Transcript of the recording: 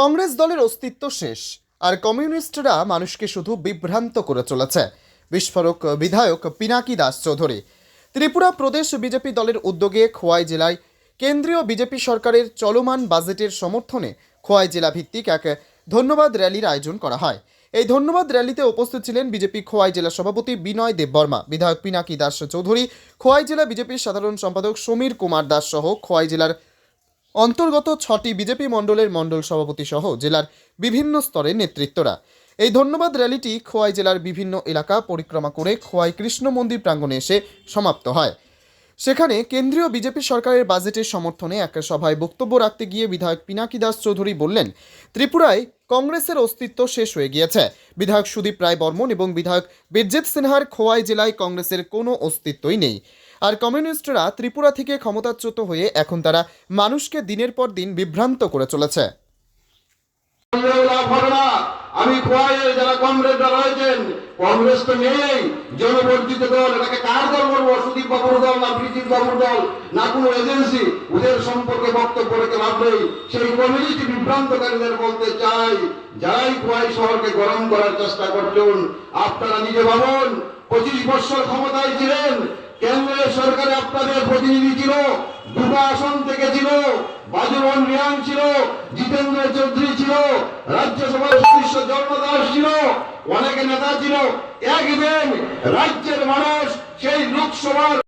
কংগ্রেস দলের অস্তিত্ব শেষ, আর কমিউনিস্টরা মানুষকে শুধু বিভ্রান্ত করে চলেছে, বিস্ফোরক বিধায়ক পিনাকি দাস চৌধুরী। ত্রিপুরা প্রদেশ বিজেপি দলের উদ্যোগে খোয়াই জেলায় কেন্দ্রীয় বিজেপি সরকারের চলমান বাজেটের সমর্থনে খোয়াই জেলা ভিত্তিক এক ধন্যবাদ র্যালির আয়োজন করা হয়। এই ধন্যবাদ র্যালিতে উপস্থিত ছিলেন বিজেপি খোয়াই জেলা সভাপতি বিনয় দেববর্মা বিধায়ক পিনাকি দাস চৌধুরী, খোয়াই জেলা বিজেপির সাধারণ সম্পাদক সমীর কুমার দাস সহ খোয়াই জেলার অন্তর্গত ছটি বিজেপি মণ্ডলের মণ্ডল সভাপতি সহ জেলার বিভিন্ন স্তরের নেতৃত্বরা। এই ধন্যবাদ র্যালিটি খোয়াই জেলার বিভিন্ন এলাকা পরিক্রমা করে খোয়াই কৃষ্ণ মন্দির প্রাঙ্গণে এসে সমাপ্ত হয়। সেখানে কেন্দ্রীয় বিজেপি সরকারের বাজেটের সমর্থনে এক সভায় বক্তব্য রাখতে গিয়ে বিধায়ক পিনাকি দাস চৌধুরী বললেন, ত্রিপুরায় কংগ্রেসের অস্তিত্ব শেষ হয়ে গিয়েছে। বিধায়ক সুদীপ রায় বর্মন এবং বিধায়ক বীরজিৎ সিনহার খোয়াই জেলায় কংগ্রেসের কোনো অস্তিত্বই নেই। আর কমিউনিস্টরা ত্রিপুরা থেকে ক্ষমতাচ্যুত হয়ে এখন তারা মানুষকে দিনের পর দিন বিভ্রান্ত করে চলেছে। আমি যারা কংগ্রেসরা রয়েছেন, কংগ্রেস তো নেই জনবর্জিত দল, এটাকে কার দল বলব? সুদীপ বাবুর দল না প্রীতিক বাবুর দল না কোনো এজেন্সি? ওদের সম্পর্কে বক্তব্য রেখে লাভ নেই। সেই কমিউনিস্ট বিভ্রান্তকারীদের বলতে চাই, যারাই খোয়াই শহরকে গরম করার চেষ্টা করছেন, আপনারা নিজে ভাবুন, পঁচিশ বছর ক্ষমতায় ছিলেন কেন্দ্রের সরকারে আপনাদের প্রতিনিধি ছিল দুবা আসন থেকে ছিল, বাজুবন রিয়াং ছিল, জিতেন্দ্র চৌধুরী ছিল, রাজ্যসভার সদস্য জন্ম দাস ছিল, অনেক নেতা ছিল। একদিন রাজ্যের মানুষ সেই লোকসভার